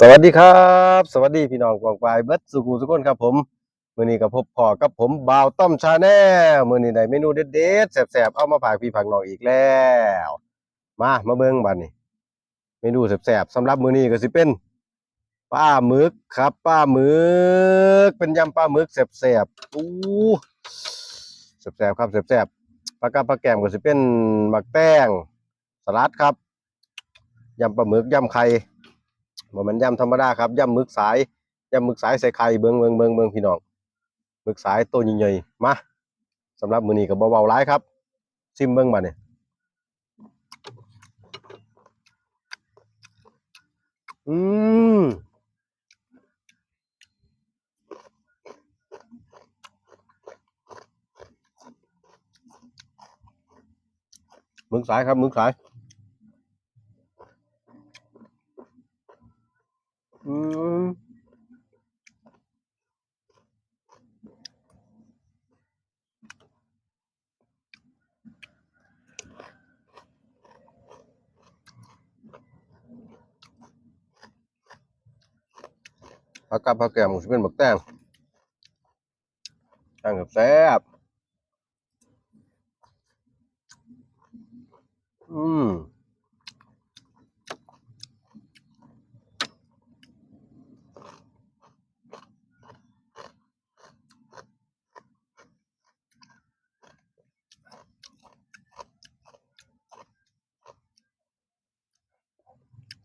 สวัสดีครับ สวัสดีพี่น้องกวางปลายเบิดสุขุสุขคนครับผมมื้อนี้กับพบพ่อกับผมบ่าวต้อมชาแนลมื้อนี้ได้เมนูเด็ดๆแซ่บๆเอามาฝากพี่ฝากน้องอีกแล้ว มามาเบิ่งบัดนี้เมนูแซ่บๆสำหรับมื้อนี้ก็สิเป็นปลาหมึกครับปลาหมึกเป็นยำปลาหมึกแซ่บๆอู้แซ่บๆครับแซ่บๆปลากระปลาแกมก็สิเป็นหมักแต้งสลัดครับยำปลาหมึกยำไข่ บ่มันย่ำธรรมดาครับย่ำหมึกสายย่ำหมึกสายใส่ไข่เบิงเบิงเบิงเบิงพี่น้องหมึกสายตัวใหญ่ๆมาสำหรับมือนี้ก็บเบาหลายครับ ซิมเบิงมาเนี่ยอืมหมึกสายครับหมึกสาย มผักกับผักแกมก็สิเป็นบักแตงแตงกับแซ่บอืม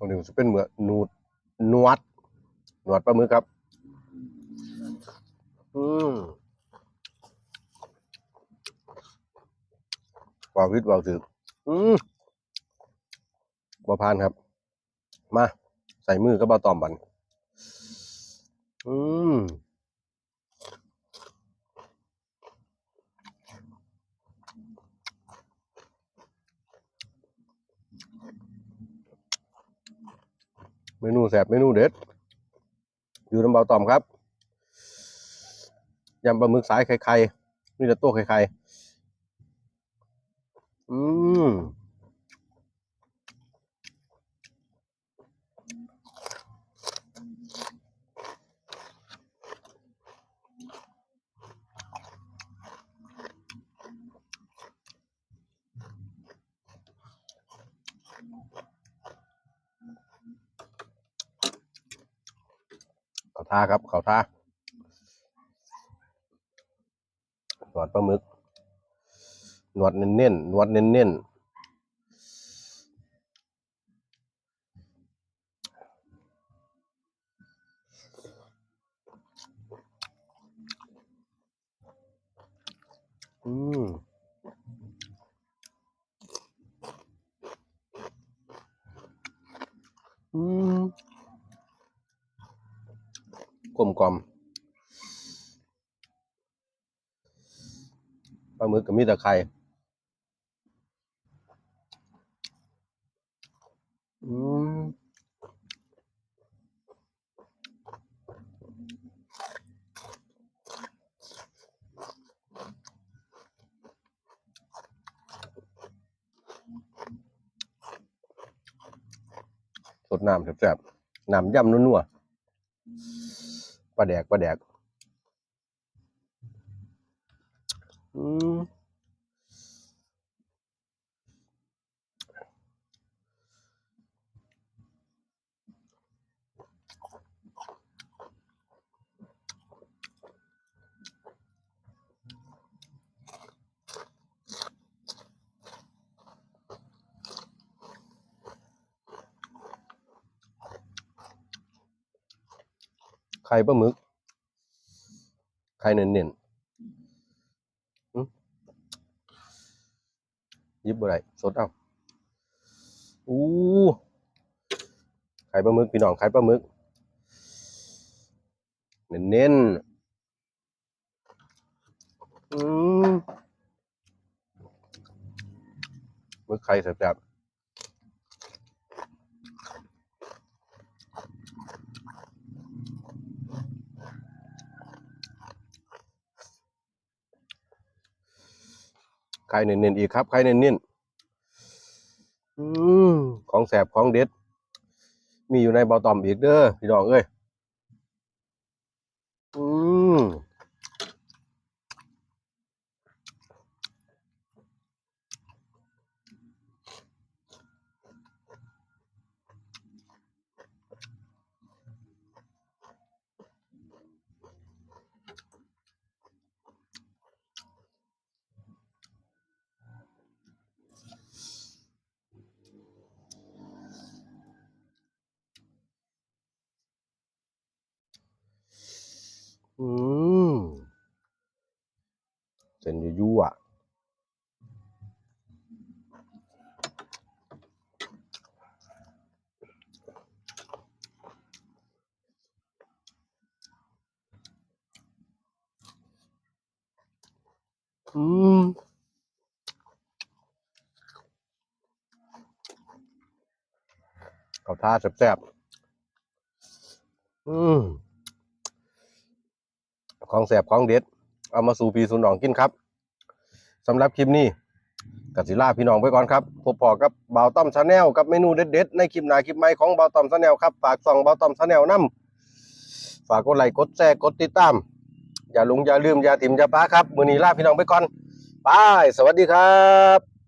ตรงนี้จะเป็นเหมือนนูดนวดหนวดปลาหมึกครับ อืมวาววิทวาวถืออืมบ่พานครับ มา ใส่มือก็บ่ตอมบัน เมนูแสบเมนูเด็ด อยู่น้ำเบาตอมครับยำปลาหมึกสายไข่ไข่นี่จะตัวไข่ไข่อืม เขา ท่าครับเขาท่าหนวดปลาหมึก หนวดเน้นๆหนวดเน้นๆอืมอืม กลมกล่อมปลาหมึกกับมีแต่ไข่อืมสดน้ำแซ่บๆน้ำยำนัวๆ ปลาแดกปลาแดก ข่ปลาหมึก ไข่เน้นๆยิบบ่ได้สดเอาอู้ไข่ปลาหมึกพี่น้องไข่ปลาหมึก เน้นๆอืมหมึกไข่แซ่บๆ ไข่เน้นๆอีกครับไข่เน้นๆอืมของแสบของเด็ด มีอยู่ในเบาตอมอีกเด้อพี่น้องเอ้ยอืม อืมเส้นยั่วๆอะอืมเขาท่าแซ่บๆอืม ของแสบของเด็ด เอามาสู่พี่สู่น้องกินครับสำหรับคลิปนี้กัสิลาพี่น้องไปก่อนครับพบพอกับบ่าวต้อมชาแนลกับเมนูเด็ดๆในคลิปหน้าคลิปใหม่ของบ่าวต้อมชาแนลครับฝากส่องบ่าวต้อมชาแนลนํฝากกดไลค์กดแชร์กดติดตาม อย่าลงอย่าลืมอย่าถิ่มอย่าป้าครับ มือนี้ลาพี่น้องไปก่อนบายสวัสดีครับ